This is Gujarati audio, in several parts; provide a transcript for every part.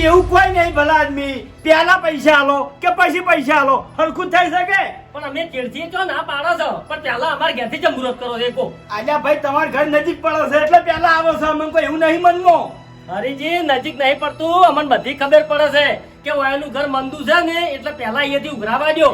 બાસ્કુજી એવું કોઈ નહીં ભલા આદમી. પેલા પૈસા આલો કે પછી પૈસા આલો? હરખું થઈ શકે. પણ અમે ચેડથી ચો ના પાડો છો. પણ પહેલા અમારા ઘેરથી જ મુહૂર્ત કરો છો એકો. આજા ભાઈ તમાર ઘર નજીક પડે છે એટલે પેલા આવો છો. અમે કોઈ એવું નહીં મનમાં. હરીજી નજીક નહીં પડતું. અમને બધી ખબર પડે છે કે ઓયાનું ઘર મંદુ છે ને એટલે પહેલા અહીંયાથી ઉઘરાવા દો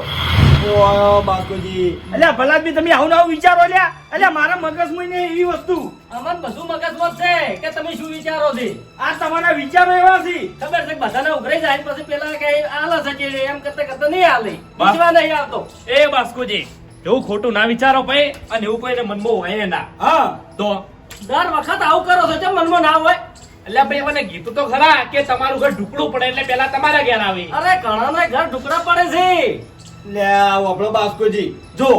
ઓ બાસ્કુજી એટલે ભલા આદમી તમે આવું આવું વિચારો લ્યા એટલે મારા મગજમાં નહીં એવી વસ્તુ. અમને બધું મગજમાં છે. કે તમે શું વિચારો છે? આ તમારા વિચારો એવા છે. ખબર છે બધાને ઉઘરાઈ જાય પછી પેલા કઈ આલે છે એમ કરતા કરતા નહીં આલે. વિશ્વા નહીં આવતો. એ બાસ્કુજી એવું ખોટું ના વિચારો ભાઈ. અને એવું કોઈને મનમાં હોય ના. હા. તો? દર વખત આવું કરો છો ચમ મનમાં ના હોય. એટલે ભાઈ મને કીધું તો ખરા કે તમારું ઘર ઢુકડું પડે એટલે પેલા તમારા ઘેર આવે. અરે ઘણા ઘર ઢુકડા પડે છે. લે આપણો બાસ્કોજી. જો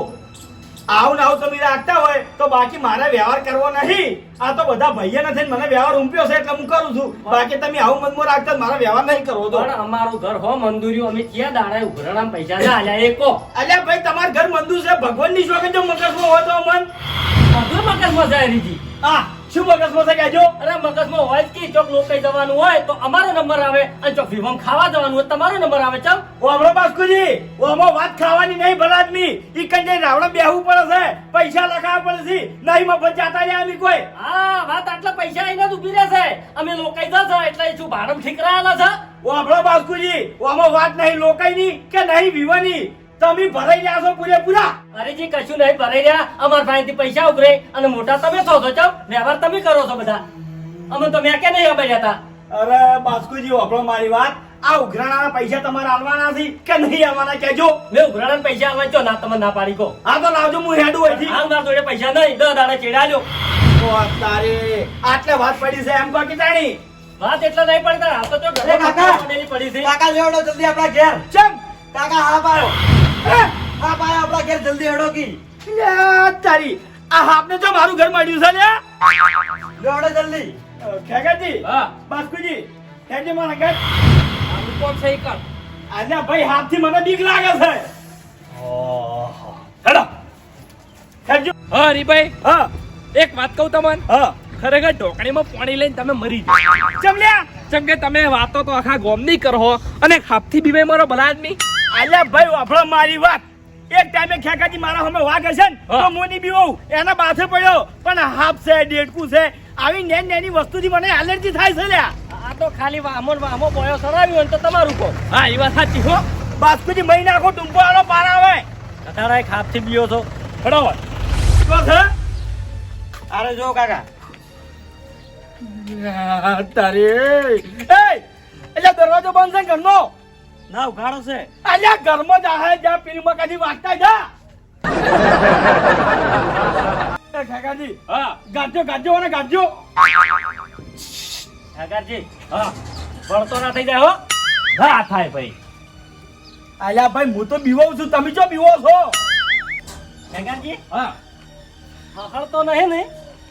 આવું આવું તમે રાખતા હોય તો બાકી મારે વ્યવહાર કરવો નહીં. આ તો બધા ભાઈએ નથી મને વ્યવહાર ઉમપ્યો છે એટલે હું કરું છું. બાકી તમે આવું મનમો રાખતા મારે વ્યવહાર નહીં કરવો તો. પણ અમારું ઘર હો મંદુરિયું અમે ક્યાં દાડા ઉઘરણા પૈસા ના આલ્યા એકો અલ્યા ભાઈ તમારું ઘર મંદુર છે. ભગવાનની શોખે જો મગજમાં હોય તો મન મગજમાં જાય રીધી. આ શું મગજમાં છે કહેજો અરે મગજમાં હોય કે ચોક લોકાઈ જવાનું હોય તો અમારો નંબર આવે અને ચોક વિવમ ખાવા જવાનું હોય તમારો નંબર આવે. ચમ. ઓ હમણાં બાસ્કુજી ઓ આમાં વાત ખાવાની નહીં ભલા આદમી. ઈ કઈ જઈને રાવણ બેહવું પડે છે? પૈસા લખાવવા પડે છે? નહીં મફત જાતા રહ્યા અમે કોઈ. હા વાત આટલા પૈસા આઈને જ ઊભી રહેશે. અમે લોકઈ જશે એટલે શું ભાડમ ઠીક રહેલા છે? ઓ હમણાં બાસ્કુજી ઓ આમાં વાત નહીં લોકાઈની કે નહીં વિવાની તમે ભરાઈ રહ્યા છો પૂરેપૂરા? અરેજી કશું નહીં ભરાઈ રહ્યા. અમાર પાસેથી પૈસા ઉઘરે અને મોટા તમે છો છો વ્યવહાર તમે કરો છો બધા. અમે તો મેં કે નહીં અમે જતા અરે બાસ્કુજી વાપરો મારી વાત. આ ઉઘરાણાના પૈસા તમારે આલવાના છે કે નહીં આલવાના કેજો મેં ઉઘરાણા પૈસા આવે છો. ના તમે ના પાડી કહો. હા તો લાવજો હું હેડું અહીંથી. હાલ મારા જોડે પૈસા નહીં. દસ દાડા ચેડાજો ઓ તારે. આટલે વાત પડી છે એમ કહો કે તાણી? વાત એટલે નહીં પડતા. આ તો જો ઘરે કાકા! પડી છે. કાકા લેવડો જલ્દી આપણા ઘેર. ચમ. કાકા હા પાયો હા પાયો આપણા ઘેર જલ્દી હેડો કી. લે તારી. આ હાપને તો મારું ઘર માંડ્યું છે લે. લેવડો જલ્દી. ખેગાજી હા. બાસ્કુજી ખેજે મારા ઘર. રૂપો છે કર. આજે ભાઈ હાથથી મને બીક લાગે છે. હેડો. ખેજો હા રીભાઈ હા. એક વાત કહું તમને? હા. ખરેખર ઢોકણીમાં પાણી લઈને તમે મરી જાઓ. ચમ લ્યા. જેમ કે તમે વાતો તો આખા ગોમની કરો અને ખાપથી બીમાઈ મારો ભલા આદમી અલ્યા ભાઈ વાપરો મારી વાત. એક ટાઈમે ખેકાજી મારા સામે વાઘ હશે ને હા. તો મોની બીવો. એના બાથે પડ્યો. પણ હાફ છે ડેડકુ છે. આવી નેન નેની વસ્તુથી મને એલર્જી થાય છે લ્યા. આ તો ખાલી વામો વામો બોયો સરાવ્યો ને તો તમારું કહો. હા એ વાત સાચી હો. બાસ્કુજી મહી નાખો ટુંપો આનો પાર આવે. અત્યારે હાફથી બીયો છો. બરાબર. તો છે? અરે જો કાકા. તારે એ એટલે દરવાજો બંધ છે ઘરનો? ના ઉઘાડો છે. અલ્યા ઘરમાં જાહે જા પીરમાં કાજી વાગતા જા. ઠાકાજી હા. ગાજો ગાજો અને ગાજો ઠાકાજી હા. ભણતો ના થઈ જાય હો. હા થાય ભાઈ. અલ્યા ભાઈ હું તો બીવો છું. તમે જો બીવો છો. ઠાકાજી હા. હળતો નહીં ને?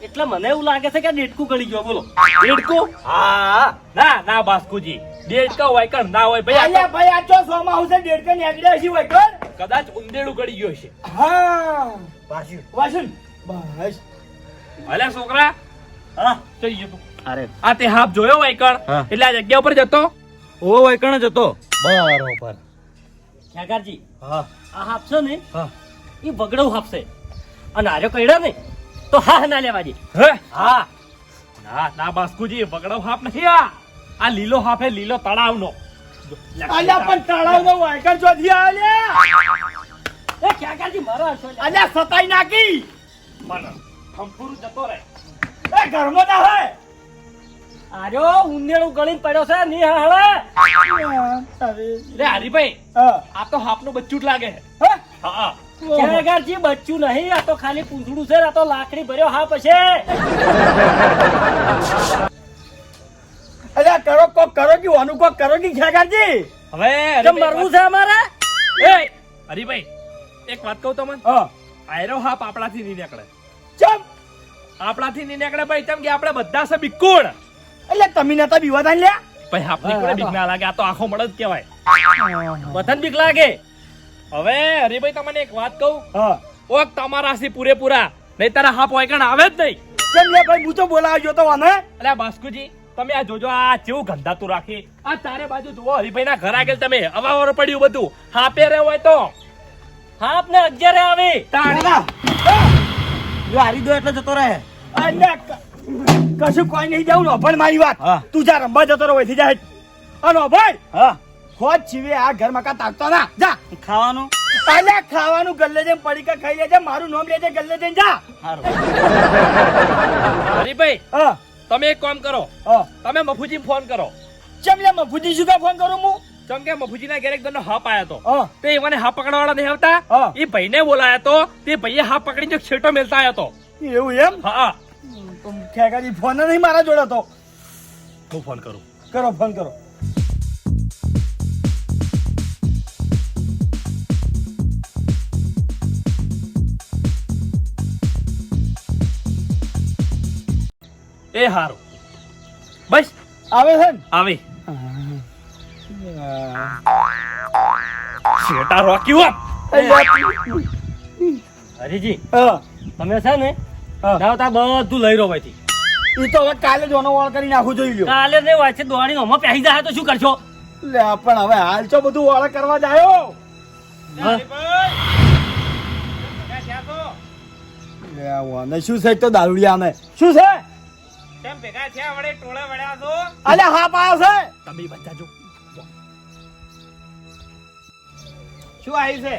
એટલે મને એવું લાગે છે કે ડેટકું ગળી ગયો બોલો. દેડકો હા. ના ના બાસ્કુજી. દેડકા હોય કણ ના હોય ભાઈ અલ્યા ભાઈ આ ચો સોમાં આવશે ડેઢ કે નીકળ્યા છે વૈકર તો? કદાચ ઉંદેડું ગળી ગયો છે હા. પાછું વાસુન બસ. અલ્યા છોકરા. હા. જઈ જતો. અરે. આ તે હાફ જોયો હોય કણ એટલે આ જગ્યા ઉપર જતો? ઓ વૈકણ જ હતો. બરોબર. કાકાજી હા. આ હાપશે ને? હા. એ હાફ છે. અને આર્યો કઈડા ને તો હા ના લેવાજી દે. હે? હા. ના ના બાસ્કુજી બગડો હાફ નથી આ. આ લીલો હાફે લીલો તળાવનો. અલ્યા પણ તળાવ નો વાયકર ચોથી આલ્યા એ કાકાજી મારો હશો અલ્યા સતાઈ નાખી. મને થંપુર જતો રહે. એ ઘરમાં ના હે આર્યો ઉંદેડું ગળીને પડ્યો છે ની હવે રે હરીભાઈ હા. આ તો હાફનું બચ્ચું જ લાગે છે. હે? હા. કાકાજી બચ્ચું નહીં આ તો ખાલી પૂંછડું છે આ તો લાકડી ભર્યો હા પછી. અલ્યા કરો કોક કરો કે વાનું કોક કરો કે ખેગાજી હવે કેમ મરવું છે અમારે? એ હરીભાઈ એક વાત કહું તમને? હા. આયરો હાફ આપણાથી નહીં નીકળે. ચમ. આપણાથી નહીં નીકળે ભાઈ તેમ કે આપણે બધા છે બિકુળ. એટલે તમે નતા બીવા ને લ્યા. ભાઈ હાફ કોને બીક ના લાગે આ તો આખો મળદ કહેવાય. બધાને બીક લાગે. હવે હરીભાઈ તમને એક વાત કહું? હા. ઓક તમારાથી પૂરેપૂરા. નહીં તારા હાફ હોય કણ આવે જ નહીં. ચમ લે ભાઈ હું તો બોલાવ્યો તો આને અલ્યા બાસ્કુજી તમે આ જોજો આ જેવું ગંધાતું રાખી. આ ચારે બાજુ જુઓ હરિભાઈ ના ઘર આગળ તમે અવાવર પડ્યું બધું. હાપે રહ્યો હોય તો. હાપ ને અગિયારે આવે. હારી દો એટલે જતો રહે. ક- કશું કોઈ નહીં જાઉં નોભણ મારી વાત. તું જા રમવા જતો રહો થી જાય. અને નોભણ હા. ખોજ છીવે આ ઘર મકા તાકતો ના. જા. ખાવાનું? અલ્યા ખાવાનું ગલ્લે જઈને પડીકા ખાઈ લેજે મારું નામ લેજે ગલ્લે જઈને જા. હરી. ભાઈ હા. તમે એક કામ કરો. તમે મફુજી ફોન કરો. ચમ લે મફુજી શું ફોન કરું હું? ચમ કે મફુજી ના ઘેર એક દંડો હાપ આયો તો. તે મને હાપ પકડવાવાળા નહીં આવતા. એ ભાઈને બોલાયા તો તે ભાઈએ હાપ પકડીને છેટો મેલતા આવ્યો તો. એવું એમ? હા. ખેગાજી ફોન નહીં મારા જોડે તો. હું ફોન કરું. કરો ફોન કરો. એ હારું. બસ આવે છે ને? આવે. શેટા રોક્યું આપ હરીજી તમે છે ને. જાઓ તા બધું લઈ રહ્યો ભાઈથી. એ તો હવે કાલે જોનો વાળ કરી નાખું જોઈ લ્યો. કાલે ને વાંચે દોડી હમણાં પહેરી જાય તો શું કરશો? લે પણ હવે હાલ છો બધું વાળ કરવા જાયો? શું છે? તો દારૂડિયા ને શું છે? કેમ ભેગા થયા વડે ટોળા વળ્યા છો? અલે હા પાયો છે. તમે બધા જો. શું આવી છે?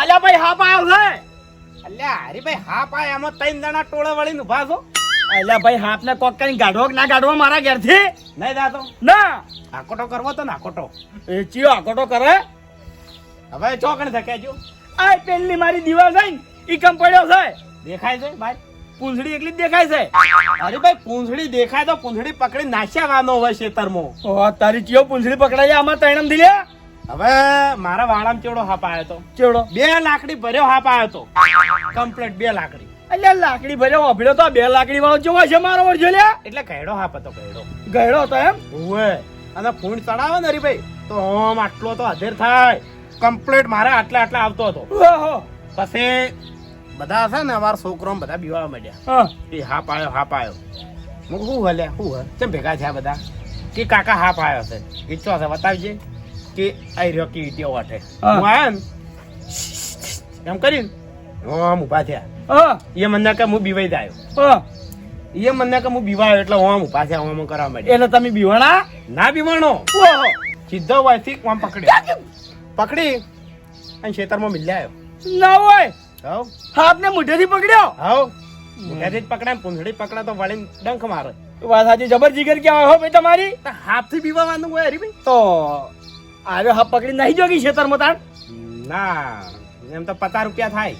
અલ્યા ભાઈ હા પાયો છે. અલ્યા હરીભાઈ હા પાય આમાં ત્રણ જણા ટોળા વળીને ઊભા છો? અલ્યા ભાઈ હાથ ને કોક કરીને ગાઢવો ના ગાઢવો મારા ઘેરથી? નહીં જાતો. ના. આકોટો કરવો તો નાકોટો એ ચિયો આકોટો કરે. હવે ચોકણ થકે જો આ પેલી મારી દીવાલ થઈ ઈ કમ પડ્યો છે. દેખાય છે ભાઈ? પૂંછડી એકલી જ દેખાય છે? હરીભાઈ પૂંછડી દેખાય તો પૂંછડી પકડી નાશ્યાવાનો હોય ખેતરમાં. ઓહ તારી ચિયો પૂંછડી પકડાય આમાં તૈણમથી હવે મારા વાળામાં ચેવડો હાપ આવ્યો તો? ચેવડો બે લાકડી ભર્યો હાપ આવ્યો તો. કમ્પ્લીટ બે લાકડી. એટલે લાકડી ભર્યો વાપર્યો તો બે લાકડી વાળો જોવા છે મારો વરજો લે એટલે ઘેડો હાપ હતો કહેડો ગયડો હતો એમ? ઓવે અને ફૂંડ ચડાવે ને હરીભાઈ તો આમ આટલો તો અધેર થાય. કમ્પ્લીટ મારે આટલા આટલા આવતો હતો. ઓહો. પછી બધા છે ને અમારા છોકરો બધા બીવા મળ્યા હા. એ હા પાયો હાપ આવ્યો. હું શું હલ્યા શું હે કેમ ભેગા થયા બધા? કે કાકા હા પાયો છે. ઈચ્છો છે બતાવજે કે આઈ રહ્યો કે ઈટીઓ વાટે હું. આવ્યો ને એમ કરીને ઓમ ઊભા થયા. એ મને કે હું બીવાઈ હા. એ મને કે હું બીવાયો એટલે ઓમ ઊભા થયા ઓમ કરવા માંડ્યા. એટલે તમે બીવાણા? ના બીવાણો. સીધો વાયથી ઓમ પકડી પકડી અને ખેતરમાં મિલ્યા ના હોય. આવ્યો હાથને મુઠ્ઠેથી પકડ્યો? હાવ. મુઠ્ઠેથી જ પકડાય પૂંછડી પકડા તો વળીને ડંખ મારે. વાત સાચી જબર જીગર ક્યાં હો ભાઈ તમારી? હાથથી વાંધો હોય હરીભાઈ તો આવ્યો હાથ પકડી નહીં જોગી ખેતરમાં તાણ ના એમ તો પચાસ રૂપિયા થાય.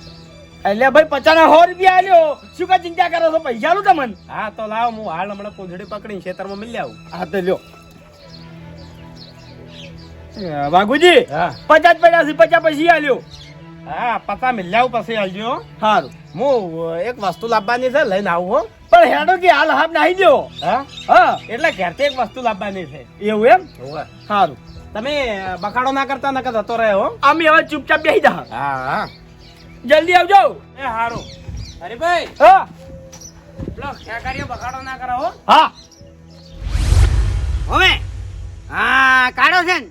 એટલે ભાઈ પચાસ સો રૂપિયા આલ્યો. શું કા ચિંતા કરો છો? પૈસા લું તમને? હા તો લાવ હું હાલ હમણાં પૂંછડી પકડીને ખેતરમાં મિલી આવું. હા તો લ્યો. વાઘુજી હા. પચાસ પડ્યા છે પચાસ પછી આલ્યો. હા પતા મિલ્યા પછી આવજો સારું હું એક વસ્તુ લાવવાની છે લઈને આવું હો. પણ હેડો કે હાલ હાફ નાહી ગયો. હા? હા. એટલે ઘેરથી એક વસ્તુ લાવવાની છે. એવું એમ. સારું તમે બખાડો ના કરતા નકર જતો રહ્યો હો. અમે હવે ચૂપચાપ બેસી જા. હા હા. જલ્દી આવજો. એ હારું. હરીભાઈ. હા. પેલો ખેકારીઓ બખાડો ના કરો હો. હા. હવે. હા કાઢો છે ને.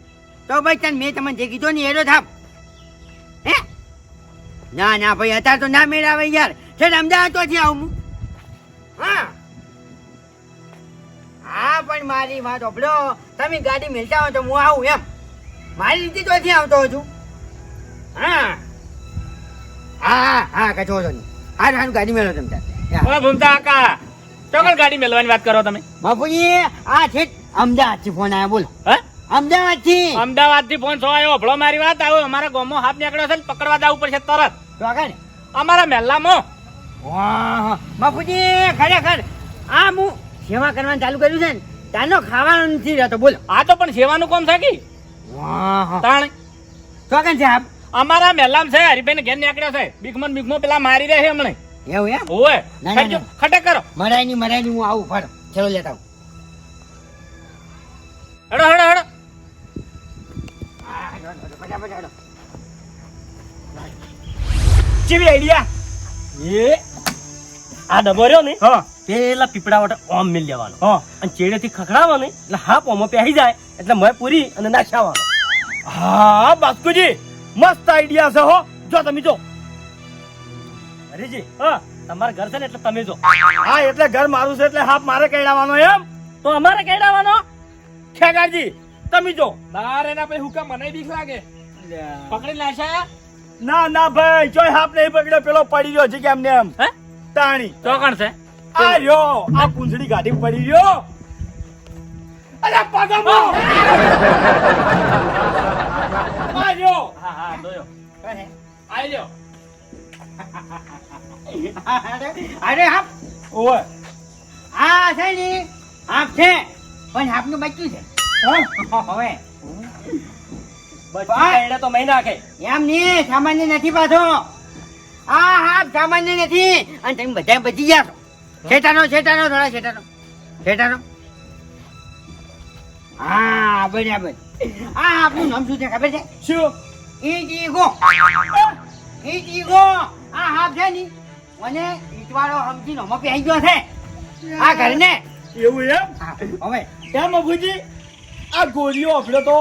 તો ભાઈ તને મેં તમને જે કીધો ને એડો થાપ. ના ના ભાઈ અત્યારે તો ના મેળ આવે યાર. છે ને અમદાવાદ તો આવું હા? હા. પણ મારી વાત ઓપડો તમે ગાડી મેલતા હો તો હું આવું એમ. મારી રીતે તો આવતો છું હા. હા હા હા કચો છો નહીં હા હા ગાડી મેળો તમે ઓ ભૂમતા કાકા ચોકલ ગાડી મેલવાની વાત કરો તમે. બાપુજી આ છે અમદાવાદથી ફોન આવ્યો બોલો. હે? અમદાવાદથી અમદાવાદથી ફોન આવ્યો. ભલો મારી વાત આવ્યો અમારા ગામમાં હાથ નીકળ્યો છે ને પકડવા જવું પડશે તરત. તો અમારા મહેલામાં વાહ. બાપુજી ખરેખર આ હું સેવા કરવાનું ચાલુ કર્યું છે ને તાનો ખાવાનું નથી રહેતો. બોલ. આ તો પણ સેવાનું કોમ છે કે? વાહ. તાણ. તો છે આપ અમારા મહેલામ છે હરિભાઈ ને ઘેર નીકળ્યો છે. બીકમન બીકમો પેલા મારી રહે હમણે. એવું એમ? ઓએ ખટે ખટક કરો મરાયની મરાયની હું આવું ફર ચલો લેતા આવું. હેડો હડો હડો. ચીવી આઈડિયા એ આ ડબો રહ્યો ને હા. પેલા પીપળા વાટે ઓમ મિલ લેવાનો. હા. અને ચેડેથી ખખડાવવાનો એટલે હા પોમો પહેરી જાય એટલે મય પૂરી અને નાખ્યાવાનો હા બાસ્કુજી મસ્ત આઈડિયા છે હો. જો તમે જો. હરીજી હા. તમારા ઘર છે ને એટલે તમે જો. હા એટલે ઘર મારું છે એટલે હાફ મારે કહેડાવવાનો એમ. તો અમારે કેડાવાનો ખેગારજી તમે જો. ના રે ના ભાઈ હુકા મને બીક લાગે? પકડી લાશા ના ના ભાઈ જોઈ હાફ નહીં પકડ્યો પેલો પડી ગયો છે કેમ ને એમ. હે? તાણી. ચોકણ છે? આ રહ્યો. આ પૂંછડી ગાડી પડી રહ્યો. અરે પગમો આ રહ્યો. હા હા જોયો આઈ લ્યો અરે હાપ. ઓય આ છે ને હાપ છે. પણ હાપનું બચ્ચું છે. હવે. બચ્ચું તો મહી નાખે. એમ નહીં સામાન્ય નથી પાછો. આ હાપ સામાન્ય નથી. અને તમે બધા બચી ગયા છો. શેટાનો શેટાનો થોડા શેટાનો શેટાનો હા બરાબર. આ આપનું નામ શું છે ખબર છે? શું? ઈટીગો ઈટીગો આ હાફ છે ની. મને ઈટવાળો સમજી નો મપી આવી ગયો છે. આ ઘર ને એવું એમ? હવે. એમ અભુજી? આ ગોળીઓ વાપર્યો તો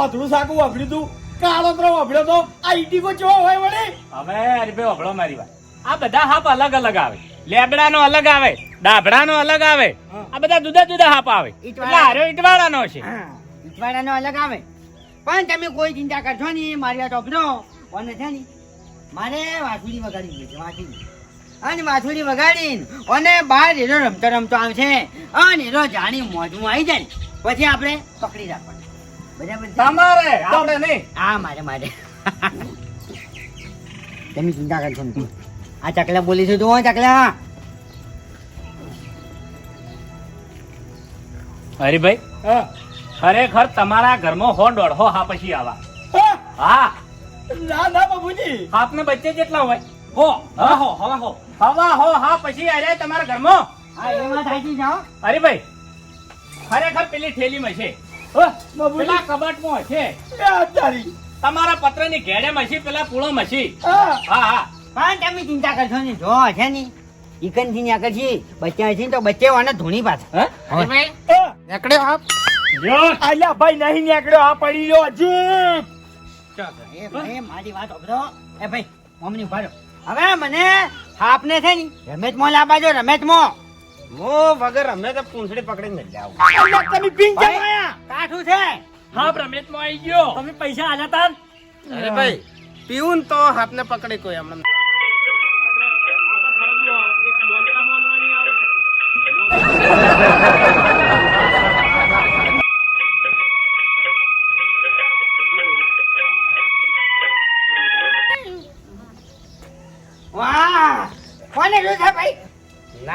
ઓથડું સાકું વાપર્યું તું કાળોતરો વાપર્યો તો આ ઈટીકો ચો હોય વળે? હવે અરે ભાઈ વભળો મારી વાત. આ બધા હાપ અલગ અલગ આવે. લેબડાનો અલગ આવે ડાભડાનો અલગ આવે આ બધા જુદા જુદા હાપ આવે. ઈટવાળા. એટલે હારો ઈટવાળાનો છે. હા, ઈટવાળાનો અલગ આવે. પણ તમે કોઈ ચિંતા કરશો નહીં મારી આ ટોપનો અને છે ને મારે વાસુડી વગાડી છે વાસુડી અને વાસુડી વગાડીને અને બહાર એનો રમતો રમતો આવશે. અને એનો જાણી મોજમાં આવી જાય. ને, પછી આપણે પકડી રાખવાનું. બરાબર તમારે આપણે નહીં. હા મારે મારે. તમે ચિંતા કરશો નહીં. આ ચકલા બોલી છે જુઓ ચકલા. હરીભાઈ ખરેખર તમારા ઘરમાં હો દોઢો હા પછી આવા. હા. હા. ના ના બાબુજી આપને બચ્ચે કેટલા હોય. હો હા હો હવા હો. હવા હો હા પછી આ રહ્યા તમારા ઘરમાં. હા એમાં થાય છે જાઓ. હરીભાઈ ખરેખર પેલી થેલીમાં છે. પેલા કબાટમાં છે. તમારા પત્રની ઘેડે મસી પેલા પૂળો મસી. હા. હા પણ તમે ચિંતા કરશો ને જો છે ને ઇકનથી ન્યા કરશી બચ્ચા છે તો બચ્ચે વાને ધૂણી પાછા. નીકળ્યો હાપ આલ્યા ભાઈ નહીં નીકળ્યો આ પડી રહ્યો હજી. મારી વાત સાંભળો. એ ભાઈ મમ્મી ઊભા હવે મને હાપને છે ને રમેશમાં લાવવા જો રમેશમાં. હું વગર અમે તો પૂંછડી પકડીને લઈ જાવ અલ્યા તમે પીન કેમ આયા? કાઠું છે? હા રમેશમાં આવી ગયો. તમે પૈસા આલા તા અરે ભાઈ પીવું તો હાથને પકડી કોઈ હમણાં વાહ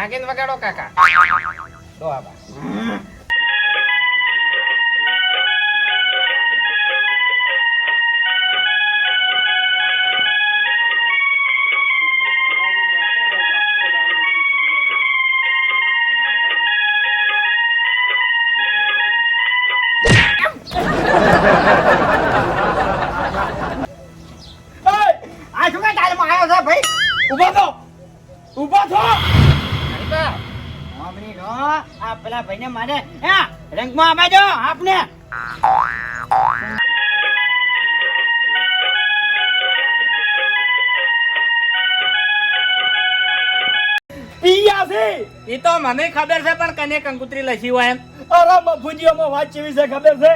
નાગીને વગાડો કાકા. તો આબા રંગમાં આપને. પીયા છે. એ તો મને ખબર છે પણ કને કંકુત્રી લખી હોય એમ. અરે મફુજીઓમાં વાત કેવી છે ખબર છે?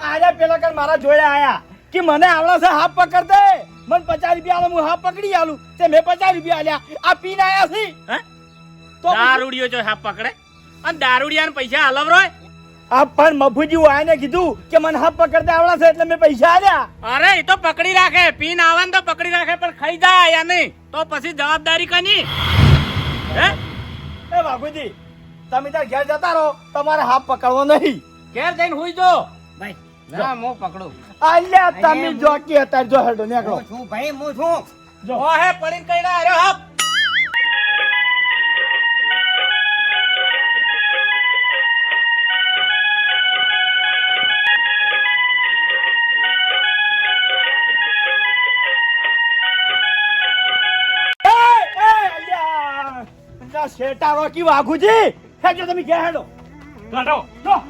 આજે પેલા કર મારા જોડે આયા કે મને આવડે છે હાફ પકડ દે. મને પચાસ રૂપિયા આલો હું હાફ પકડી આલું. તે મેં પચાસ રૂપિયા આલ્યા. આ પીને આયા છે. તો દારૂડિયો જો હાફ પકડે. અને દારૂડિયાને પૈસા આલવ રોય આ પણ મફુજી આને કીધું કે મને હાફ પકડતા આવડા છે એટલે મેં પૈસા આલ્યા અરે એ તો પકડી રાખે. પીન આવે તો પકડી રાખે પણ ખાઈ જાય યા નહીં. તો પછી જવાબદારી કની? હે? એ બાપુજી તમે ત્યાં ઘેર જતા રહો. તમારે હાફ પકડવો નહીં. ઘેર જઈને હુઈ જો. ભાઈ ના હું પકડું. આલ્યા તમે જોકી જો કે અત્યારે જો હેડો નીકળો. છું ભાઈ હું છું. જો. હે પડીને કઈડા અરે હાપ. શેટા રોકી વાઘુજી હેજો તમે ગયા હેડો. કાઢો. જો.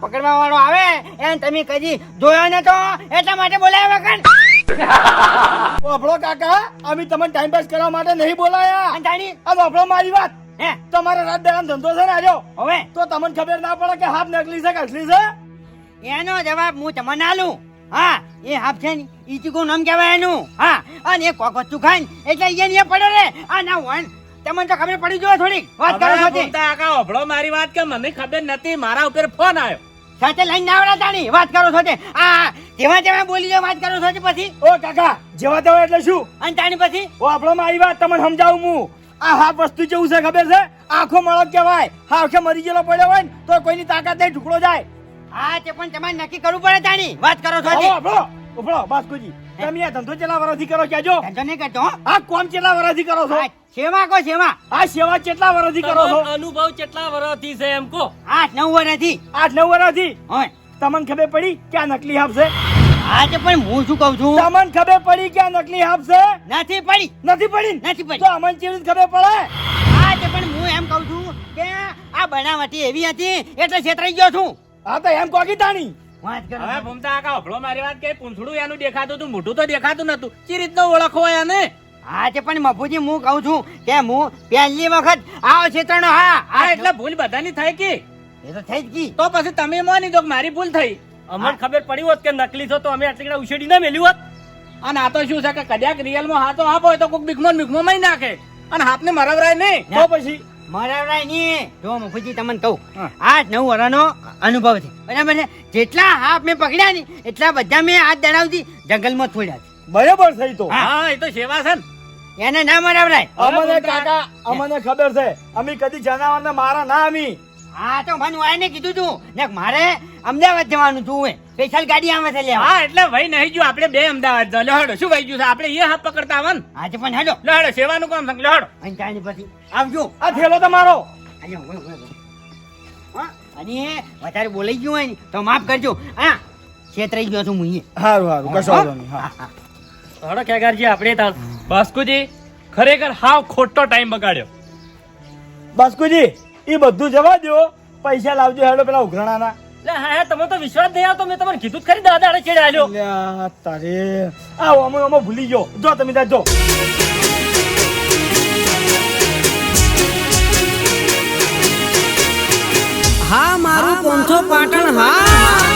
પકડવા વાળો આવે એને તમે કદી જોયો ને તો એટલા માટે બોલાવ્યા વખત આપણો કાકા અમે તમને ટાઈમ પાસ કરવા માટે નહીં બોલાયા. અને જાણી? આ આપણો મારી વાત. હે? તમારે રાત દરમિયાન ધંધો છે ને આજો? હવે? તો તમને ખબર ના પડે કે હાથ નકલી છે કે અસલી છે? એનો જવાબ હું તમને આલું. હા એ હાફ છે ને ઈ ચીકુ નામ કહેવાય એનું. હા અને એ કોક વસ્તુ ખાય એટલે એ ને પડે પડ્યો રે. આ ના હોય તમને તો ખબર પડી જો થોડીક. વાત કરો છો કાકા ઓભળો મારી વાત કે મને ખબર નથી મારા ઉપર ફોન આવ્યો. સાથે લઈને આવડા તાણી વાત કરો છો તે? આ જેવા જેવા બોલી જો વાત કરો છો તે પછી? ઓ કાકા જેવા તેવા એટલે શું? અને તાણી પછી? ઓ આપણો મારી વાત તમને સમજાવું હું. આ હા વસ્તુ જેવું છે ખબર છે? આખો મળક કહેવાય. હાવખે મરી ગયેલો પડ્યો હોય ને તો કોઈની તાકાત નહીં ટુકડો જાય. હા તે પણ તમારે નક્કી કરવું પડે તાણી. વાત કરો છો તે? આપણો ઉપડો બાસ્કુજી તમે આ ધંધો કેટલા વર્ષથી કરો કેજો ધંધો નહીં કરતો આ કોમ કેટલા વર્ષથી કરો છો? સેવા કો સેવા. આ સેવા કેટલા વર્ષથી કરો છો? અનુભવ કેટલા વર્ષથી છે એમ કહો. આઠ નવ વર્ષથી. આઠ નવ વર્ષથી? હોય તમને ખબર પડી કે આ નકલી હાફ છે? હા પણ હું શું કહું છું? તમને ખબર પડી કે આ નકલી હાફ છે? નથી પડી. નથી પડી? નથી પડી. તો અમને ચીવડી ખબર પડે? આજે પણ હું એમ કહું છું કે આ બનાવટી એવી હતી એટલે છેતરાઈ ગયો છું. હા તો એમ કોકી તાણી. વાત કરો. હવે ભૂમતા કાકા હોભળો મારી વાત કે પૂંછડું એનું દેખાતું હતું મોઢું તો દેખાતું નતું ચી રીતનો ઓળખો એને? હા છે પણ મફુજી હું કહું છું કે હું પહેલી વખત આવો છેતરનો હા આ એટલે ભૂલ બધાની થાય કે? એ તો થઈ જ ગઈ તો પછી તમે માની દો કે મારી ભૂલ થઈ. અમને ખબર પડી હોત કે નકલી છો તો અમે આટલી કડા ઉછેડી ના મેલ્યું હોત. અને આ તો શું છે કે કદાચ રિયલમાં હાથો હોય તો કોઈક બીકમાં બીકમાં નાખે. અને હાથને મરવરાય નહીં. તો પછી? મરાવરાય નહીં જો મફુજી તમને કહું. આ આઠ નવ વર્ષનો અનુભવ છે. બરાબર છે? જેટલા હાફ મેં પકડ્યા ને એટલા બધા મેં હાથ દડાવતી જંગલમાં છોડ્યા બરાબર થઈ તો. હા. એ તો સેવા છે ને. છે એને ના મરાવરાય. અમને કાકા અમને ખબર છે. અમે કદી જનાવરને મારા ના અમી. હા તો મને વાયને કીધું તું. ને મારે અમદાવાદ જવાનું હવે સ્પેશિયલ ગાડી આવે છે લેવા. હા એટલે ભાઈ નહીં ગયું. આપણે બે અમદાવાદ જો લહડો શું ભાઈ ગયું છે? આપણે એ હાથ પકડતા આવન આજે પણ હેડો. લહડો સેવાનું કામ સંગ લહડો. અહીં ચાલી પછી આવજો. આ થેલો તમારો. અહીંયા હોય ઊભો. હા અને વધારે બોલાઈ ગયું હોય તો માફ કરજો. હા છેતરાઈ ગયો છું હું. સારું સારું કશો વાંધો નહીં હા. હા, હા. હડો કેગારજી આપણે તાર. બાસ્કુજી ખરેખર હાવ ખોટો ટાઈમ બગાડ્યો. બાસ્કુજી એ બધું જવા દો. પૈસા લાવજો હેડો પેલા ઉઘરાણાના. લે હા હા તમે તો વિશ્વાસ નહીં આવતો મેં તમને કીધું જ ખરી દાદા આડે છેડે આલ્યો. અલ્યા, તારે. આવો અમે અમે ભૂલી ગયો. જો તમે ત્યાં જો. હા મારું પોંથો પાટણ હા.